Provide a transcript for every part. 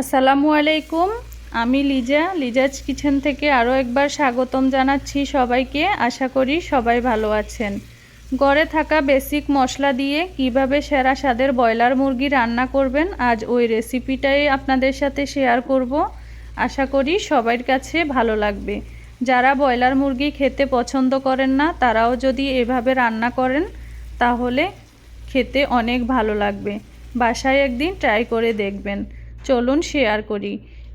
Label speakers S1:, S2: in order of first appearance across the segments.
S1: আসসালামু আলাইকুম। আমি লিজা, লিজাজ কিচেন থেকে আরও একবার স্বাগতম জানাচ্ছি সবাইকে। আশা করি সবাই ভালো আছেন। গড়ে থাকা বেসিক মশলা দিয়ে কীভাবে সেরা স্বাদের ব্রয়লার মুরগি রান্না করবেন, আজ ওই রেসিপিটাই আপনাদের সাথে শেয়ার করব। আশা করি সবার কাছে ভালো লাগবে। যারা ব্রয়লার মুরগি খেতে পছন্দ করেন না, তারাও যদি এভাবে রান্না করেন, তাহলে খেতে অনেক ভালো লাগবে। বাসায় একদিন ট্রাই করে দেখবেন। চলুন শেয়ার করি।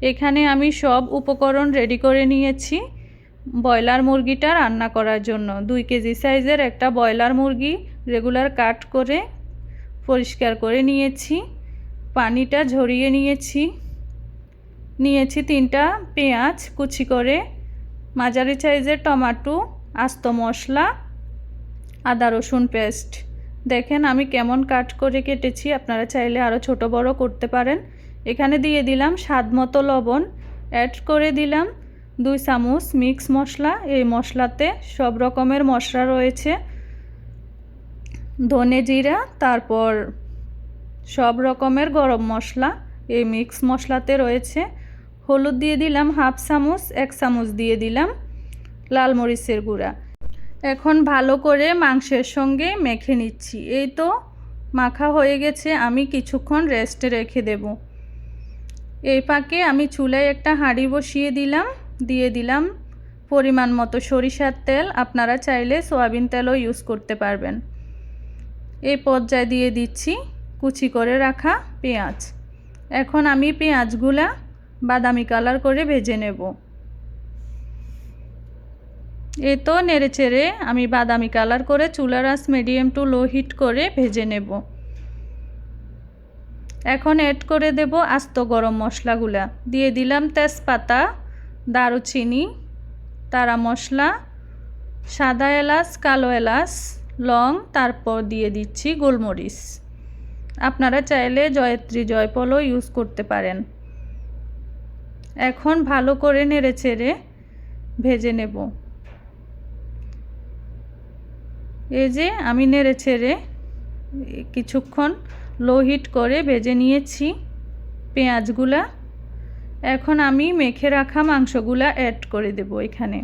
S1: এখানে আমি সব উপকরণ রেডি করে নিয়েছি। ব্রয়লার মুরগিটা রান্না করার জন্য। দুই কেজি সাইজের একটা ব্রয়লার মুরগি রেগুলার কাট করে পরিষ্কার করে নিয়েছি। পানিটা ঝরিয়ে নিয়েছি। নিয়েছি তিনটা পেঁয়াজ কুচি করে। মাঝারি সাইজের টমাটো, আস্ত মশলা, আদা রসুন পেস্ট দেখেন আমি কেমন কাট করে কেটেছি। আপনারা চাইলে আরও ছোট বড় করতে পারেন। এখানে দিয়ে দিলাম স্বাদ মতো লবণ। অ্যাড করে দিলাম দুই চামচ মিক্স মশলা। এই মশলাতে সব রকমের মশলা রয়েছে। ধনে জিরা, তারপর সব রকমের গরম মশলা এই মিক্স মশলাতে রয়েছে। হলুদ দিয়ে দিলাম হাফ চামচ, এক চামচ দিয়ে দিলাম লাল মরিচের গুঁড়া। এখন ভালো করে মাংসের সঙ্গে মেখে নিচ্ছি। এই তো মাখা হয়ে গেছে, আমি কিছুক্ষণ রেস্টে রেখে দেব। এই পাকে আমি চুলায় একটা হাঁড়ি বসিয়ে দিলাম, দিয়ে দিলাম পরিমাণ মতো সরিষার তেল। আপনারা চাইলে সয়াবিন তেলও ইউজ করতে পারবেন। এই পর্যায়ে দিয়ে দিচ্ছি কুচি করে রাখা পেঁয়াজ। এখন আমি পেঁয়াজগুলা বাদামি কালার করে ভেজে নেব। এ তো নেড়ে চেড়ে আমি বাদামি কালার করে চুলার আঁচ মিডিয়াম টু লো হিট করে ভেজে নেব। এখন অ্যাড করে দেব আস্ত গরম মশলাগুলা। দিয়ে দিলাম তেজপাতা, দারুচিনি, তারা মশলা, সাদা এলাচ, কালো এলাচ, লং, তারপর দিয়ে দিচ্ছি গোলমরিচ। আপনারা চাইলে জয়ত্রী জয়পলও ইউজ করতে পারেন। এখন ভালো করে নেড়ে চেড়ে ভেজে নেব। এই যে আমি নেড়ে ছেড়ে কিছুক্ষণ লো হিট করে ভেজে নিয়েছি পেঁয়াজগুলা। এখন আমি মেখে রাখা মাংসগুলা অ্যাড করে দেব এখানে।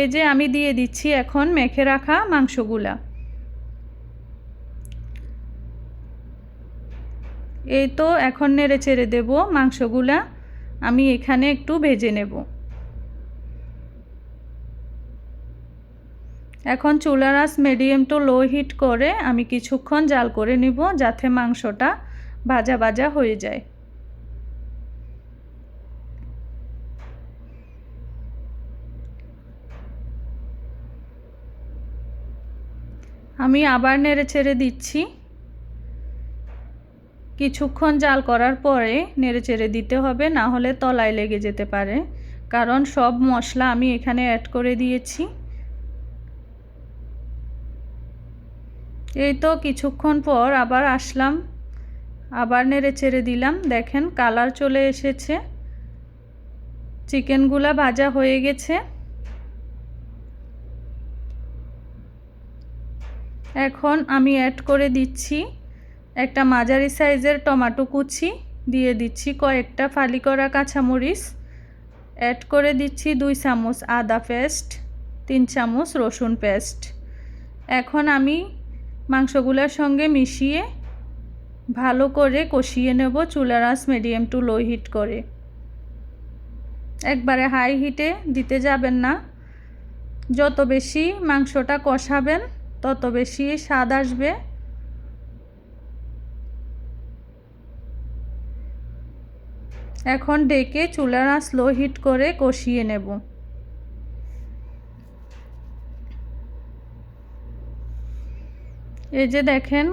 S1: এই যে আমি দিয়ে দিচ্ছি এখন মেখে রাখা মাংসগুলা। এই তো এখন নেড়ে চেড়ে দেবো মাংসগুলা। আমি এখানে একটু ভেজে নেব। এখন চুলার আঁচ মিডিয়াম টু লো হিট করে আমি কিছুক্ষণ জাল করে নিব যাতে মাংসটা ভাজা ভাজা হয়ে যায়। আমি আবার নেড়ে ছেড়ে দিচ্ছি। কিছুক্ষণ জাল করার পরে নেড়ে চেড়ে দিতে হবে, না হলে তলায় লেগে যেতে পারে। কারণ সব মশলা আমি এখানে অ্যাড করে দিয়েছি। এই তো কিছুক্ষণ পর আবার আসলাম। আবার নেড়ে চেড়ে দিলাম। দেখেন কালার চলে এসেছে। চিকেনগুলা ভাজা হয়ে গেছে। এখন আমি অ্যাড করে দিচ্ছি একটা মাঝারি সাইজের টমাটো কুচি। দিয়ে দিচ্ছি কয়েকটা ফালি করা কাঁচামরিচ। অ্যাড করে দিচ্ছি দুই চামচ আদা পেস্ট তিন চামচ রসুন পেস্ট এখন আমি মাংসগুলোর সঙ্গে মিশিয়ে ভালো করে কষিয়ে নেব চুলার আঁচ মিডিয়াম টু লো হিট করে। একবারে হাই হিটে দিতে যাবেন না। যত বেশি মাংসটা কষাবেন, তত বেশি স্বাদ আসবে। এখন ডেকে চুলার আঁচ লো হিট করে কষিয়ে নেব। এই যে দেখেন,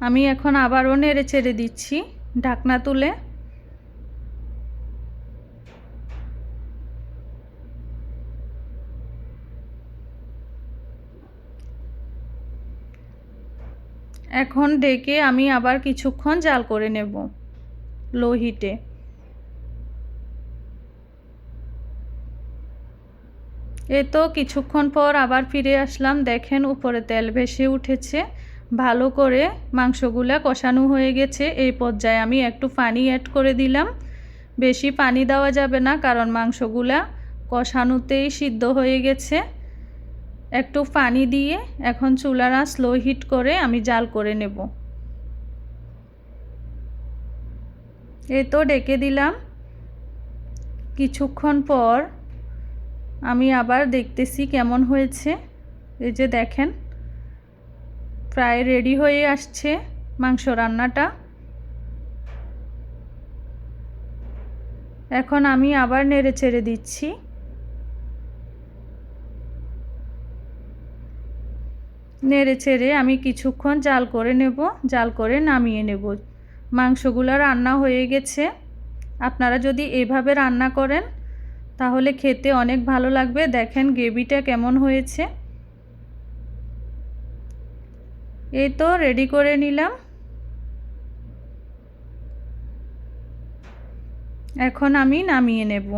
S1: আমি এখন আবারও নেড়ে ছেড়ে দিচ্ছি ঢাকনা তুলে। এখন ডেকে আমি আবার কিছুক্ষণ জাল করে নেব লো হিটে এ তো কিছুক্ষণ পর আবার ফিরে আসলাম। দেখেন, উপরে তেল ভেসে উঠেছে। ভালো করে মাংসগুলা কষানো হয়ে গেছে। এই পর্যায়ে আমি একটু পানি অ্যাড করে দিলাম। বেশি পানি দেওয়া যাবে না, কারণ মাংসগুলা কষানোতেই সিদ্ধ হয়ে গেছে। একটু পানি দিয়ে এখন চুলারা স্লো হিট করে আমি জাল করে নেব। এই তো ডেকে দিলাম। কিছুক্ষণ পর আমি আবার দেখতেছি কেমন হয়েছে। এই যে দেখেন, প্রায় রেডি হয়ে আসছে মাংস রান্নাটা। এখন আমি আবার নেড়ে চেড়ে দিচ্ছি। নেড়ে চেড়ে আমি কিছুক্ষণ জাল করে নেব, জাল করে নামিয়ে নেব। মাংসগুলো রান্না হয়ে গেছে। আপনারা যদি এভাবে রান্না করেন তাহলে খেতে অনেক ভালো লাগবে। দেখেন গ্রেভিটা কেমন হয়েছে। এই তো রেডি করে নিলাম। এখন আমি নামিয়ে নেব।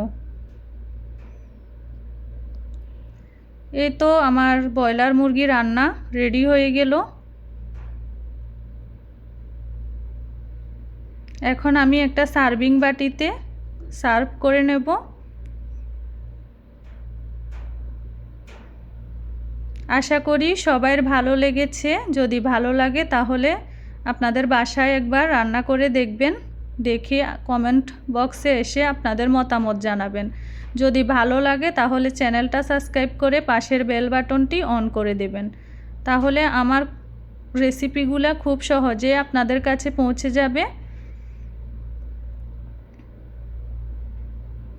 S1: এই তো আমার ব্রয়লার মুরগি রান্না রেডি হয়ে গেল। এখন আমি একটা সার্ভিং বাটিতে সার্ভ করে নেব। আশা করি সবাইয়ের ভালো লেগেছে। যদি ভালো লাগে তাহলে আপনাদের বাসায় একবার রান্না করে দেখবেন। দেখে কমেন্ট বক্সে এসে আপনাদের মতামত জানাবেন। যদি ভালো লাগে তাহলে চ্যানেলটা সাবস্ক্রাইব করে পাশের বেল বাটনটি অন করে দেবেন। তাহলে আমার রেসিপিগুলো খুব সহজে আপনাদের কাছে পৌঁছে যাবে।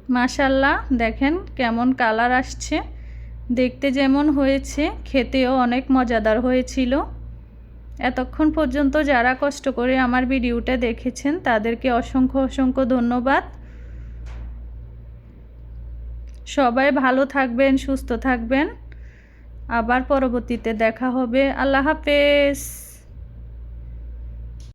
S1: মাশাল্লাহ দেখেন কেমন কালার আসছে। দেখতে যেমন হয়েছে, খেতেও অনেক মজাদার হয়েছিল। এতক্ষণ পর্যন্ত যারা কষ্ট করে আমার ভিডিওটা দেখেছেন, তাদেরকে অসংখ্য অসংখ্য ধন্যবাদ। সবাই ভালো থাকবেন, সুস্থ থাকবেন। আবার পরবর্তীতে দেখা হবে। আল্লাহ হাফেজ।